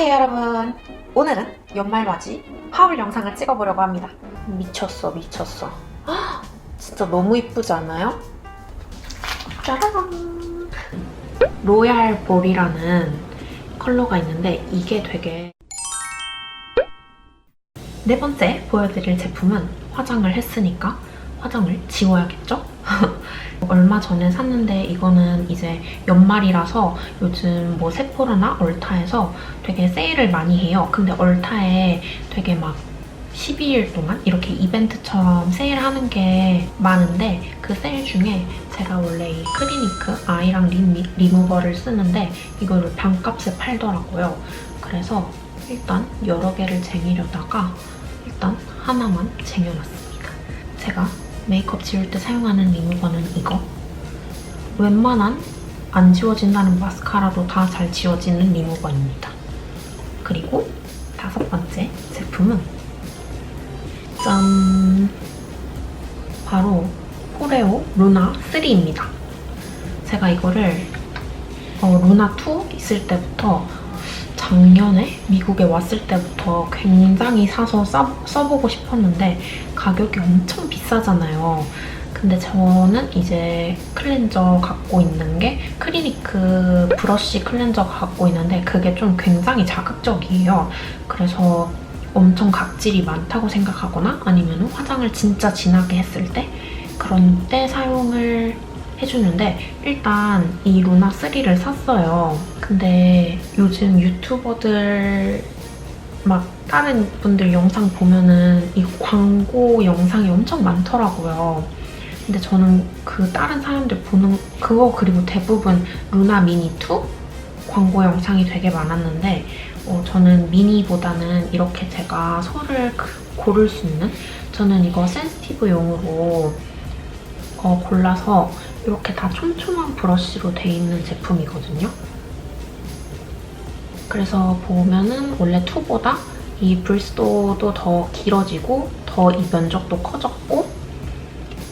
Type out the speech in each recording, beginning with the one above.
안녕하세요 여러분 오늘은 연말맞이 하울 영상을 찍어보려고 합니다 미쳤어 미쳤어 헉, 진짜 너무 이쁘지 않아요? 짜라란 로얄 볼이라는 컬러가 있는데 이게 되게 네 번째 보여드릴 제품은 화장을 했으니까 화장을 지워야겠죠? 얼마 전에 샀는데 이거는 이제 연말이라서 요즘 뭐 세포르나 얼타에서 되게 세일을 많이 해요. 근데 얼타에 되게 막 12일 동안 이렇게 이벤트처럼 세일하는 게 많은데 그 세일 중에 제가 원래 이 크리니크 아이랑 림 리무버를 쓰는데 이거를 반값에 팔더라고요. 그래서 일단 여러 개를 쟁이려다가 일단 하나만 쟁여놨습니다. 제가 메이크업 지울 때 사용하는 리무버는 이거. 웬만한 안 지워진다는 마스카라도 다 잘 지워지는 리무버입니다. 그리고 다섯 번째 제품은 짠! 바로 포레오 루나 3입니다. 제가 이거를 어, 루나 2 있을 때부터 작년에 미국에 왔을 때부터 굉장히 사서 써, 써보고 싶었는데 가격이 엄청 비싸잖아요. 근데 저는 이제 클렌저 갖고 있는 게 크리니크 브러쉬 클렌저 갖고 있는데 그게 좀 굉장히 자극적이에요. 그래서 엄청 각질이 많다고 생각하거나 아니면 화장을 진짜 진하게 했을 때 그런 때 사용을 해주는데 일단 이 루나 3를 샀어요. 근데 요즘 유튜버들 막 다른 분들 영상 보면은 이 광고 영상이 엄청 많더라고요. 근데 저는 그 다른 사람들 보는 그거 그리고 대부분 루나 미니 2 광고 영상이 되게 많았는데 어, 저는 미니보다는 이렇게 제가 소를 그- 고를 수 있는 저는 이거 센스티브용으로 어, 골라서 이렇게 다 촘촘한 브러쉬로 돼 있는 제품이거든요. 그래서 보면은 원래 2보다 이 브리스토도 더 길어지고 더 이 면적도 커졌고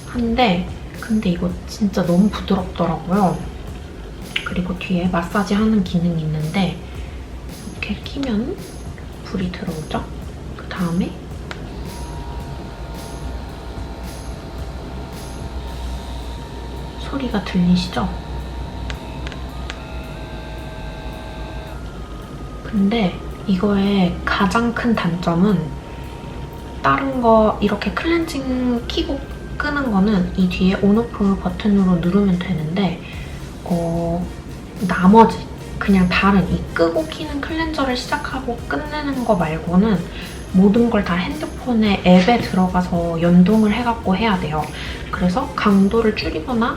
한데 근데 이거 진짜 너무 부드럽더라고요. 그리고 뒤에 마사지 하는 기능이 있는데 이렇게 끼면 불이 들어오죠? 그 다음에 소리가 들리시죠? 근데 이거의 가장 큰 단점은 다른 거 이렇게 클렌징 키고 끄는 거는 이 뒤에 온오프 버튼으로 누르면 되는데 어, 나머지 그냥 다른 이 끄고 키는 클렌저를 시작하고 끝내는 거 말고는 모든 걸 다 핸드폰에 앱에 들어가서 연동을 해갖고 해야 돼요. 그래서 강도를 줄이거나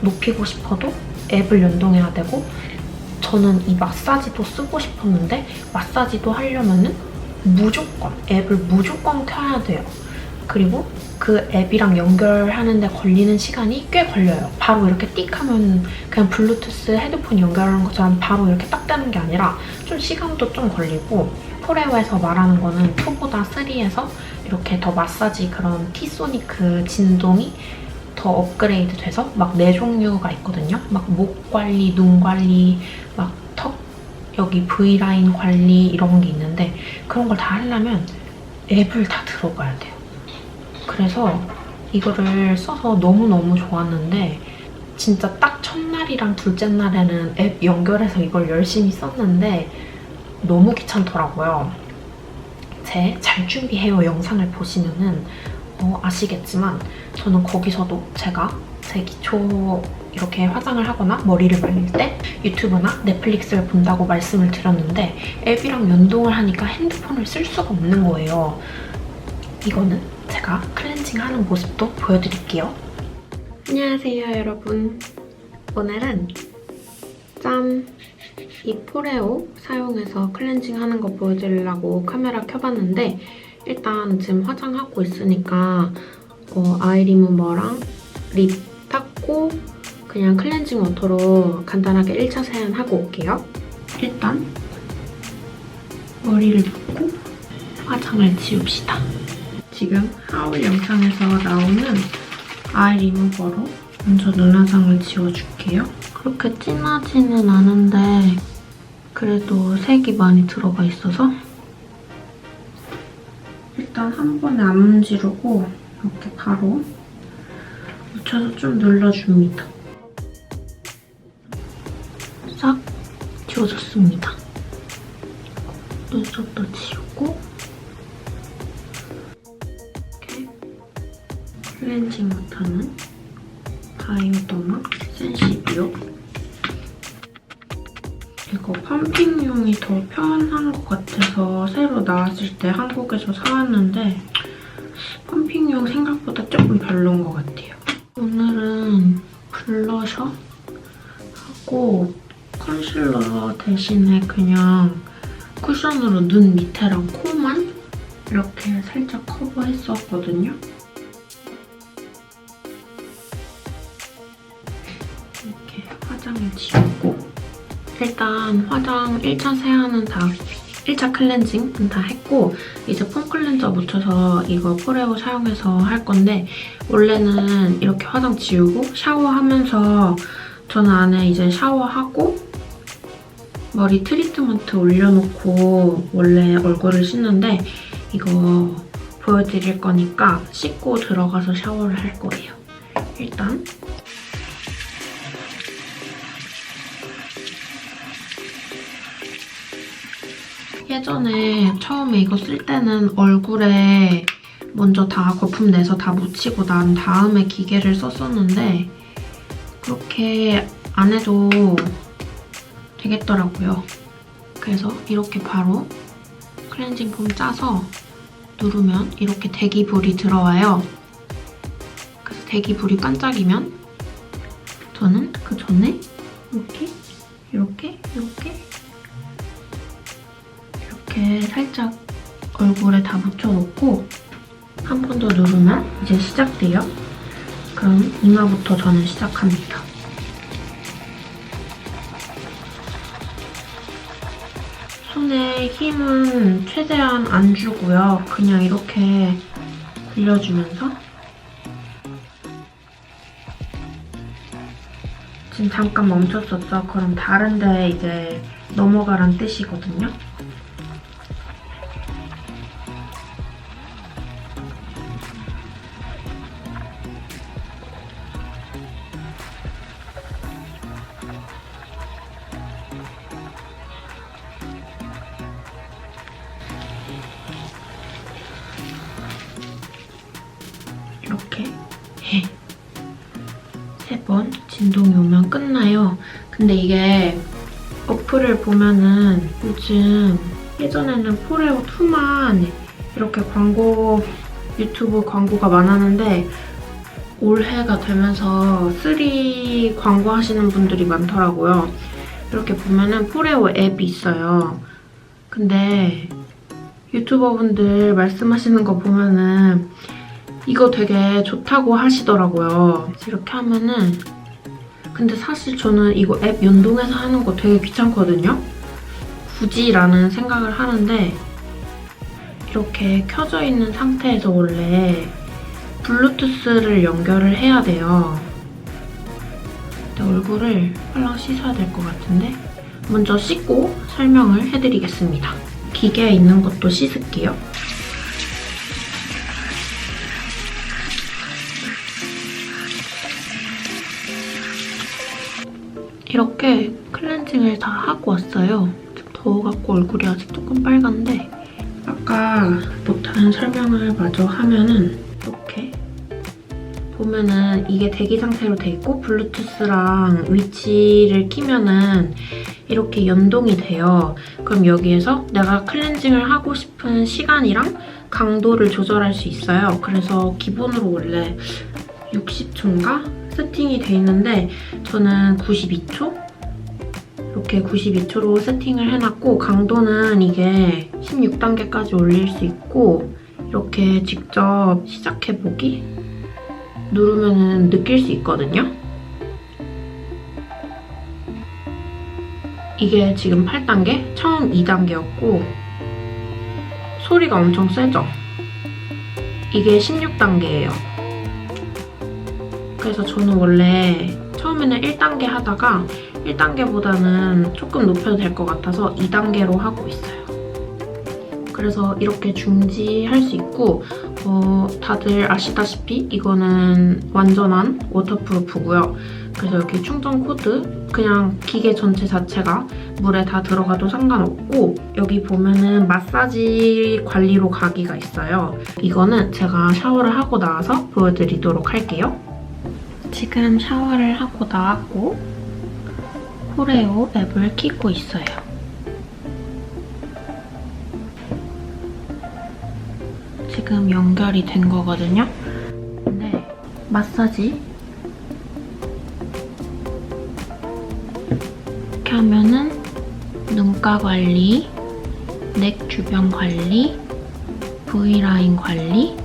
높이고 싶어도 앱을 연동해야 되고 저는 이 마사지도 쓰고 싶었는데 마사지도 하려면은 무조건 앱을 무조건 켜야 돼요. 그리고 그 앱이랑 연결하는데 걸리는 시간이 꽤 걸려요. 바로 이렇게 띡 하면 그냥 블루투스 헤드폰 연결하는 것처럼 바로 이렇게 딱 되는 게 아니라 좀 시간도 좀 걸리고 포레오에서 말하는 거는 2보다 3에서 이렇게 더 마사지 그런 티소니크 진동이 더 업그레이드 돼서 막 네 종류가 있거든요. 막 목 관리, 눈 관리, 막 턱 여기 V라인 관리 이런 게 있는데 그런 걸 다 하려면 앱을 다 들어가야 돼요. 그래서 이거를 써서 너무너무 좋았는데 진짜 딱 첫날이랑 둘째 날에는 앱 연결해서 이걸 열심히 썼는데 너무 귀찮더라고요. 제 잘 준비해요 영상을 보시면은 어, 아시겠지만 저는 거기서도 제가 제 기초 이렇게 화장을 하거나 머리를 말릴 때 유튜브나 넷플릭스를 본다고 말씀을 드렸는데 앱이랑 연동을 하니까 핸드폰을 쓸 수가 없는 거예요. 이거는 제가 클렌징 하는 모습도 보여드릴게요. 안녕하세요 여러분. 오늘은 짠! 이 포레오 사용해서 클렌징 하는 거 보여드리려고 카메라 켜봤는데 일단 지금 화장하고 있으니까 어, 아이 리무버랑 립 닦고 그냥 클렌징 워터로 간단하게 1차 세안하고 올게요. 일단 머리를 빗고 화장을 지웁시다. 지금 하울 영상에서 나오는 아이 리무버로 먼저 눈화장을 지워줄게요. 그렇게 진하지는 않은데 그래도 색이 많이 들어가 있어서 일단 한 번에 안 문지르고 이렇게 바로 묻혀서 좀 눌러줍니다. 싹 지워졌습니다. 눈썹도 지우고 이렇게 클렌징 못하는 바이오더마 센시비오 이거 펌핑용이 더 편한 것 같아서 새로 나왔을 때 한국에서 사왔는데 펌핑용 생각보다 조금 별로인 것 같아요. 오늘은 블러셔 하고 컨실러 대신에 그냥 쿠션으로 눈 밑에랑 코만 이렇게 살짝 커버했었거든요. 이렇게 화장을 지우고 일단 화장 1차 세안은 다 1차 클렌징은 다 했고 이제 폼 클렌저 묻혀서 이거 포레오 사용해서 할 건데 원래는 이렇게 화장 지우고 샤워하면서 저는 안에 이제 샤워하고 머리 트리트먼트 올려놓고 원래 얼굴을 씻는데 이거 보여드릴 거니까 씻고 들어가서 샤워를 할 거예요. 일단 예전에 처음에 이거 쓸 때는 얼굴에 먼저 다 거품 내서 다 묻히고 난 다음에 기계를 썼었는데 그렇게 안 해도 되겠더라고요. 그래서 이렇게 바로 클렌징 폼 짜서 누르면 이렇게 대기불이 들어와요. 그래서 대기불이 반짝이면 저는 그 전에 이렇게 이렇게 이렇게 이렇게 살짝 얼굴에 다 묻혀놓고 한 번 더 누르면 이제 시작돼요. 그럼 이마부터 저는 시작합니다. 손에 힘은 최대한 안 주고요. 그냥 이렇게 굴려주면서 지금 잠깐 멈췄었죠? 그럼 다른 데 이제 넘어가란 뜻이거든요. 오면 끝나요. 근데 이게 어플을 보면은 요즘 예전에는 포레오 2만 이렇게 광고 유튜브 광고가 많았는데 올해가 되면서 3 광고 하시는 분들이 많더라고요. 이렇게 보면은 포레오 앱이 있어요. 근데 유튜버분들 말씀하시는 거 보면은 이거 되게 좋다고 하시더라고요. 이렇게 하면은 근데 사실 저는 이거 앱 연동해서 하는 거 되게 귀찮거든요. 굳이 라는 생각을 하는데 이렇게 켜져 있는 상태에서 원래 블루투스를 연결을 해야 돼요. 근데 얼굴을 빨랑 씻어야 될 것 같은데 먼저 씻고 설명을 해드리겠습니다. 기계에 있는 것도 씻을게요. 이렇게 클렌징을 다 하고 왔어요. 좀 더워갖고 얼굴이 아직 조금 빨간데 아까 못한 설명을 마저 하면은 이렇게 보면은 이게 대기 상태로 돼 있고 블루투스랑 위치를 키면은 이렇게 연동이 돼요. 그럼 여기에서 내가 클렌징을 하고 싶은 시간이랑 강도를 조절할 수 있어요. 그래서 기본으로 원래 60초인가 세팅이 돼 있는데 저는 92초? 이렇게 92초로 세팅을 해놨고 강도는 이게 16단계까지 올릴 수 있고 이렇게 직접 시작해보기 누르면 느낄 수 있거든요. 이게 지금 8단계? 처음 2단계였고 소리가 엄청 세죠? 이게 16단계예요. 그래서 저는 원래 처음에는 1단계 하다가 1단계보다는 조금 높여도 될 것 같아서 2단계로 하고 있어요. 그래서 이렇게 중지할 수 있고 어, 다들 아시다시피 이거는 완전한 워터프루프고요. 그래서 여기 충전 코드 그냥 기계 전체 자체가 물에 다 들어가도 상관없고 여기 보면은 마사지 관리로 가기가 있어요. 이거는 제가 샤워를 하고 나와서 보여드리도록 할게요. 지금 샤워를 하고 나왔고 코레오 앱을 켜고 있어요. 지금 연결이 된 거거든요. 근데 마사지 이렇게 하면은 눈가 관리, 넥 주변 관리, V라인 관리,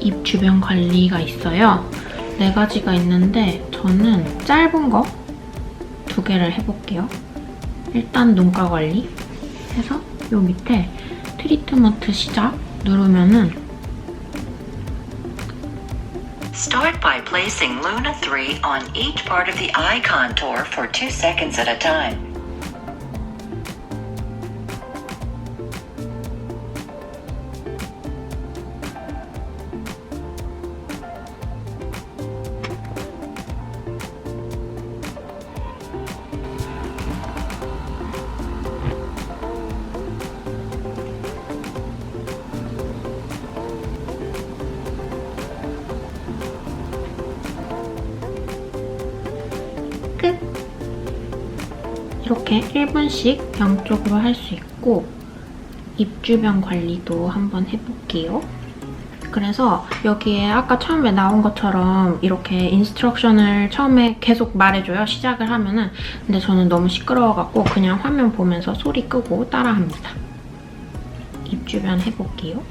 입 주변 관리가 있어요. 네 가지가 있는데 저는 짧은 거 두 개를 해볼게요. 일단 눈가 관리 해서 요 밑에 트리트먼트 시작 누르면은 Start by placing Luna 3 on each part of the eye contour for 2 seconds at a time. 이렇게 1분씩 양쪽으로 할 수 있고 입 주변 관리도 한번 해볼게요. 그래서 여기에 아까 처음에 나온 것처럼 이렇게 인스트럭션을 처음에 계속 말해줘요. 시작을 하면은. 근데 저는 너무 시끄러워갖고 그냥 화면 보면서 소리 끄고 따라합니다. 입 주변 해볼게요.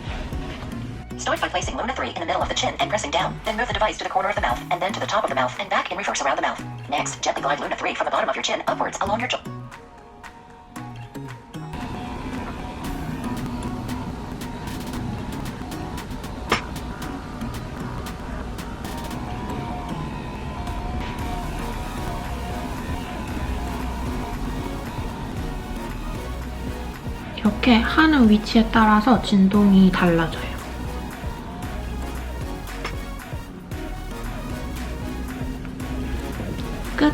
Start by placing Luna 3 in the middle of the chin and pressing down. Then move the device to the corner of the mouth and then to the top of the mouth and back in reverse around the mouth. Next, gently glide Luna 3 from the bottom of your chin upwards along your jaw. 이렇게 하는 위치에 따라서 진동이 달라져요. 끝!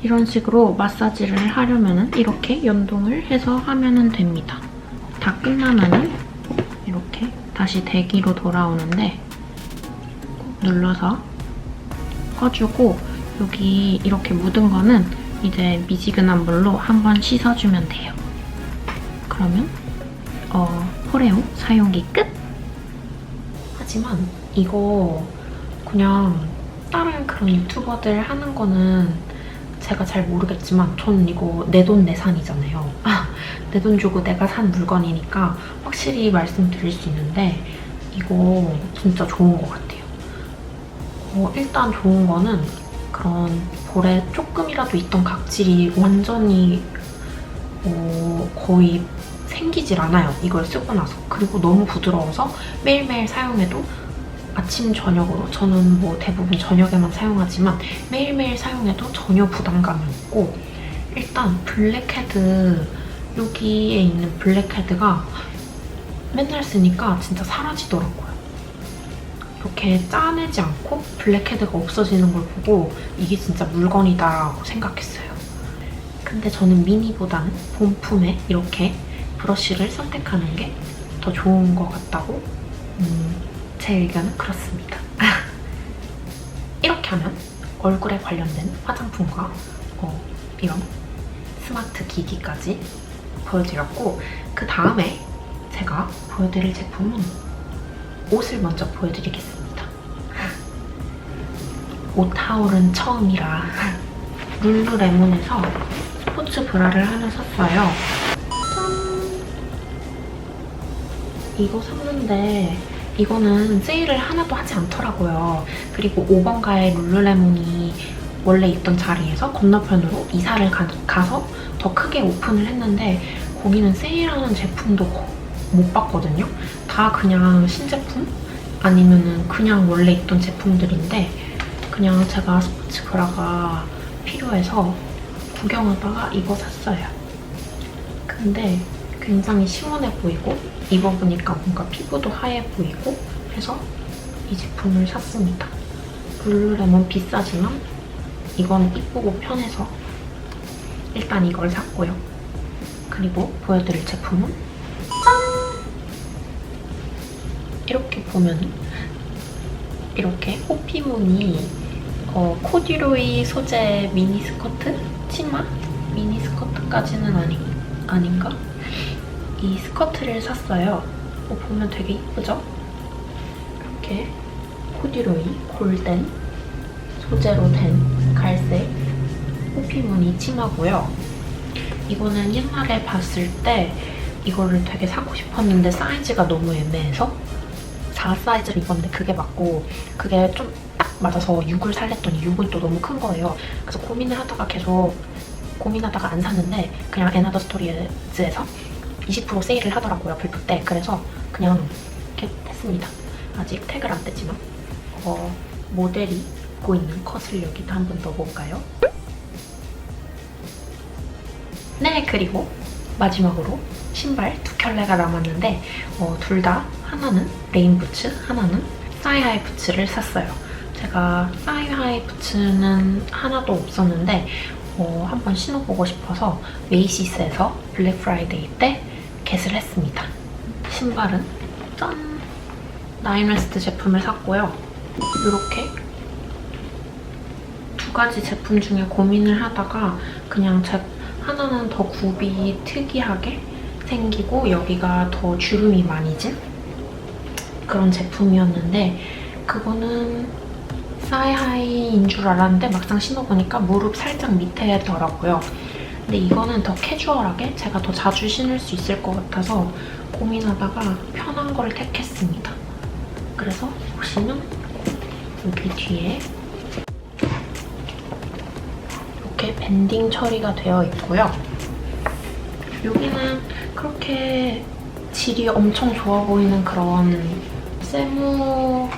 이런 식으로 마사지를 하려면 이렇게 연동을 해서 하면 됩니다. 다 끝나면 이렇게 다시 대기로 돌아오는데 꼭 눌러서 꺼주고 여기 이렇게 묻은 거는 이제 미지근한 물로 한번 씻어주면 돼요. 그러면 어, 포레오 사용기 끝! 하지만 이거 그냥 다른 그런 유튜버들 하는 거는 제가 잘 모르겠지만 저는 이거 내 돈 내산이잖아요. 아, 내 돈 주고 내가 산 물건이니까 확실히 말씀드릴 수 있는데 이거 진짜 좋은 것 같아요. 어, 일단 좋은 거는 그런 볼에 조금이라도 있던 각질이 완전히 어, 거의 생기질 않아요. 이걸 쓰고 나서. 그리고 너무 부드러워서 매일매일 사용해도 아침, 저녁으로 저는 뭐 대부분 저녁에만 사용하지만 매일매일 사용해도 전혀 부담감이 없고 일단 블랙헤드 여기에 있는 블랙헤드가 맨날 쓰니까 진짜 사라지더라고요. 이렇게 짜내지 않고 블랙헤드가 없어지는 걸 보고 이게 진짜 물건이다라고 생각했어요. 근데 저는 미니보다는 본품에 이렇게 브러쉬를 선택하는 게 더 좋은 것 같다고 음, 제 의견은 그렇습니다. 이렇게 하면 얼굴에 관련된 화장품과 어, 이런 스마트 기기까지 보여드렸고 그 다음에 제가 보여드릴 제품은 옷을 먼저 보여드리겠습니다. 옷하울은 처음이라 룰루레몬에서 스포츠 브라를 하나 샀어요. 이거 샀는데 이거는 세일을 하나도 하지 않더라고요. 그리고 5번가의 룰루레몬이 원래 있던 자리에서 건너편으로 이사를 가, 서더 크게 오픈을 했는데 거기는 세일하는 제품도 거- 못 봤거든요. 다 그냥 신제품? 아니면은 그냥 원래 있던 제품들인데 그냥 제가 스포츠 브라가 필요해서 구경하다가 이거 샀어요. 근데 굉장히 시원해 보이고 입어보니까 뭔가 피부도 하얘 보이고 해서 이 제품을 샀습니다. 룰루레몬 비싸지만 이건 이쁘고 편해서 일단 이걸 샀고요. 그리고 보여드릴 제품은 짠! 이렇게 보면 이렇게 호피무늬 어, 코듀로이 소재 미니 스커트? 치마? 미니 스커트까지는 아니, 아닌가? 이 스커트를 샀어요. 어, 보면 되게 이쁘죠? 이렇게 코듀로이 골덴 소재로 된 갈색 호피무늬 치마고요. 이거는 옛날에 봤을 때 이거를 되게 사고 싶었는데 사이즈가 너무 애매해서 4 사이즈를 입었는데 그게 맞고 그게 좀 딱 맞아서 6을 살랬더니 6은 또 너무 큰 거예요. 그래서 고민을 하다가 계속 고민하다가 안 샀는데 그냥 에나더 스토리즈에서 20% 세일을 하더라고요 불프 때. 그래서 그냥 이렇게 했습니다. 아직 태그를 안 뗐지만 어, 모델이 입고 있는 컷을 여기다 한번 넣어볼까요? 네 그리고 마지막으로 신발 두 켤레가 남았는데 어, 둘 다 하나는 레인 부츠, 하나는 사이하이 부츠를 샀어요. 제가 사이하이 부츠는 하나도 없었는데 어, 한번 신어보고 싶어서 메이시스에서 블랙 프라이데이 때 겟을 했습니다. 신발은 짠! 나인웨스트 제품을 샀고요. 이렇게 두 가지 제품 중에 고민을 하다가 그냥 제 하나는 더 굽이 특이하게 생기고 여기가 더 주름이 많이 진 그런 제품이었는데 그거는 사이하이인 줄 알았는데 막상 신어보니까 무릎 살짝 밑에더라고요. 근데 이거는 더 캐주얼하게 제가 더 자주 신을 수 있을 것 같아서 고민하다가 편한 걸 택했습니다. 그래서 보시면 여기 뒤에 이렇게 밴딩 처리가 되어 있고요. 여기는 그렇게 질이 엄청 좋아 보이는 그런 세무는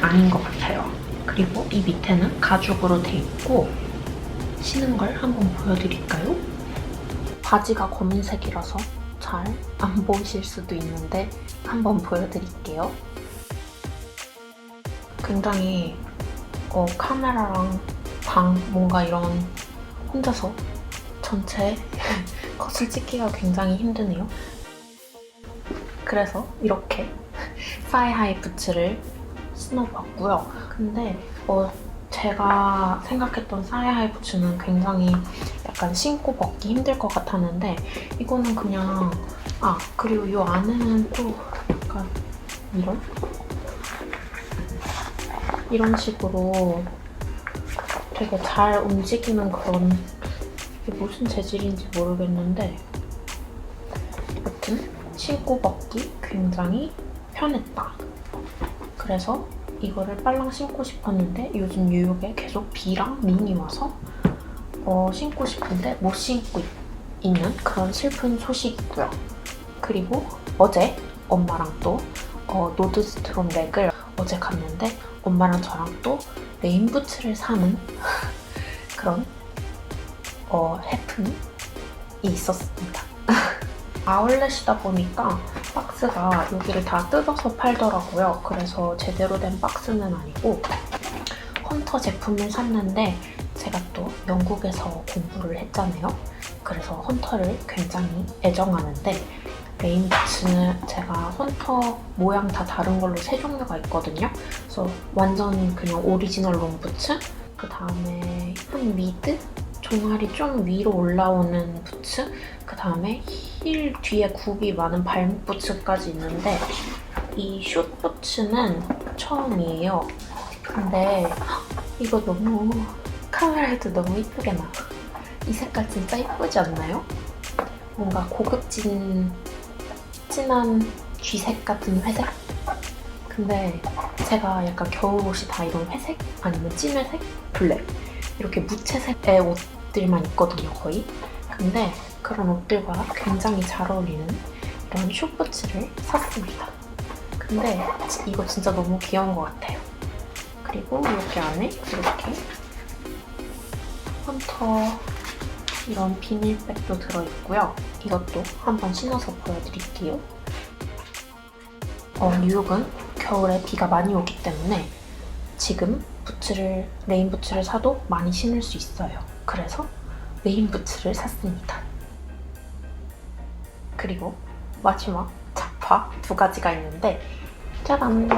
아닌 것 같아요. 그리고 이 밑에는 가죽으로 돼 있고 신은 걸 한번 보여드릴까요? 바지가 검은색이라서 잘 안 보이실 수도 있는데 한번 보여드릴게요. 굉장히 어, 카메라랑 방 뭔가 이런 혼자서 전체 컷을 찍기가 굉장히 힘드네요. 그래서 이렇게 사이하이 부츠를 신어봤고요. 근데 어, 제가 생각했던 사이하이 부츠는 굉장히 약간 신고 벗기 힘들 것 같았는데 이거는 그냥 아 그리고 이 안에는 또 약간 이런 이런 식으로 되게 잘 움직이는 그런 이게 무슨 재질인지 모르겠는데 여튼 신고 벗기 굉장히 편했다. 그래서 이거를 빨랑 신고 싶었는데 요즘 뉴욕에 계속 비랑 눈이 와서 어, 신고 싶은데 못 신고 있- 있는 그런 슬픈 소식이고요. 그리고 어제 엄마랑 또 어, 노드스트롬 렉을 어제 갔는데 엄마랑 저랑 또 레인부츠를 사는 그런 어, 해프닝이 있었습니다. 아울렛이다 보니까 박스가 여기를 다 뜯어서 팔더라고요. 그래서 제대로 된 박스는 아니고 헌터 제품을 샀는데 제가 또 영국에서 공부를 했잖아요. 그래서 헌터를 굉장히 애정하는데 레인부츠는 제가 헌터 모양 다 다른 걸로 세 종류가 있거든요. 그래서 완전 그냥 오리지널 롱 부츠, 그 다음에 한 미드? 종아리 좀 위로 올라오는 부츠, 그 다음에 힐 뒤에 굽이 많은 발목 부츠까지 있는데 이 숏 부츠는 처음이에요. 근데 헉, 이거 너무 카메라에도 너무 이쁘게 나와. 이 색깔 진짜 이쁘지 않나요? 뭔가 고급진 진한 쥐색 같은 회색? 근데 제가 약간 겨울옷이 다 이런 회색? 아니면 찐회색? 블랙 이렇게 무채색의 옷 들만 있거든요 거의 근데 그런 옷들과 굉장히 잘 어울리는 이런 숏부츠를 샀습니다 근데 이거 진짜 너무 귀여운 것 같아요 그리고 이렇게 안에 이렇게 컴퓨터 이런 비닐백도 들어있고요. 이것도 한번 신어서 보여드릴게요. 어, 뉴욕은 겨울에 비가 많이 오기 때문에 지금 부츠를 레인 부츠를 사도 많이 신을 수 있어요. 그래서 레인 부츠를 샀습니다. 그리고 마지막 자파 두 가지가 있는데 짜란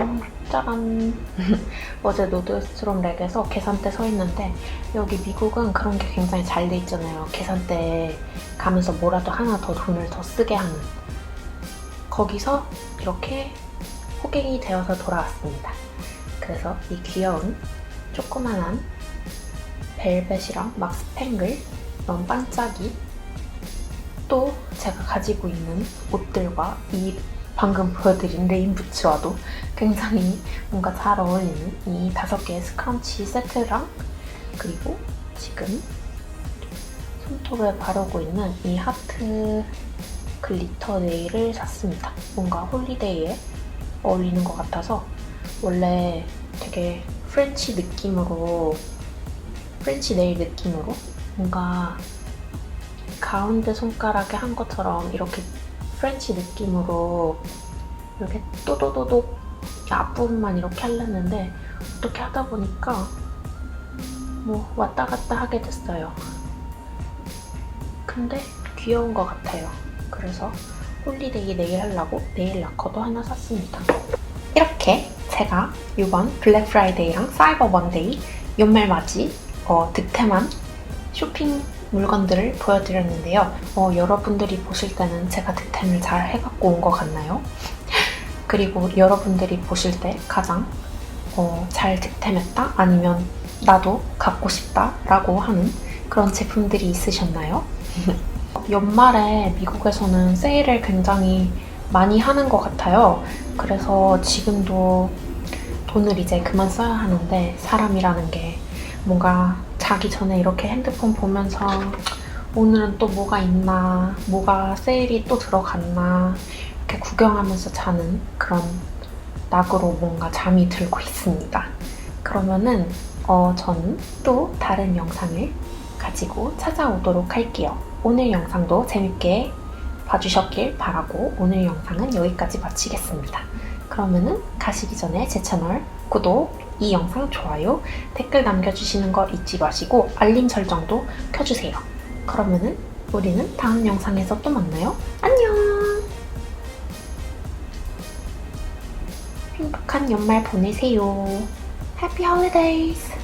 짜란 어제 노드스트롬 렉에서 계산대 서 있는데 여기 미국은 그런 게 굉장히 잘 돼 있잖아요. 계산대 가면서 뭐라도 하나 더 돈을 더 쓰게 하는 거기서 이렇게 호갱이 되어서 돌아왔습니다. 그래서 이 귀여운 조그만한 벨벳이랑 막 스팽글 이런 반짝이 또 제가 가지고 있는 옷들과 이 방금 보여드린 레인 부츠와도 굉장히 뭔가 잘 어울리는 이 다섯 개의 스크런치 세트랑 그리고 지금 손톱에 바르고 있는 이 하트 글리터 네일을 샀습니다. 뭔가 홀리데이에 어울리는 것 같아서 원래 되게 프렌치 느낌으로 프렌치 네일 느낌으로 뭔가 가운데 손가락에 한 것처럼 이렇게 프렌치 느낌으로 이렇게 또도도독 앞부분만 이렇게 하려는데 어떻게 하다 보니까 뭐 왔다 갔다 하게 됐어요. 근데 귀여운 것 같아요. 그래서 홀리데이 네일 하려고 네일 라커도 하나 샀습니다. 이렇게 제가 이번 블랙 프라이데이랑 사이버 먼데이 연말 맞이 어, 득템한 쇼핑 물건들을 보여드렸는데요. 어, 여러분들이 보실 때는 제가 득템을 잘 해갖고 온 것 같나요? 그리고 여러분들이 보실 때 가장 어, 잘 득템했다? 아니면 나도 갖고 싶다? 라고 하는 그런 제품들이 있으셨나요? 연말에 미국에서는 세일을 굉장히 많이 하는 것 같아요. 그래서 지금도 돈을 이제 그만 써야 하는데 사람이라는 게 뭔가 자기 전에 이렇게 핸드폰 보면서 오늘은 또 뭐가 있나, 뭐가 세일이 또 들어갔나 이렇게 구경하면서 자는 그런 낙으로 뭔가 잠이 들고 있습니다. 그러면은 어, 저는 또 다른 영상을 가지고 찾아오도록 할게요. 오늘 영상도 재밌게 봐주셨길 바라고 오늘 영상은 여기까지 마치겠습니다. 그러면은 가시기 전에 제 채널 구독, 이 영상 좋아요, 댓글 남겨주시는 거 잊지 마시고 알림 설정도 켜주세요. 그러면은 우리는 다음 영상에서 또 만나요. 안녕! 행복한 연말 보내세요. Happy Holidays!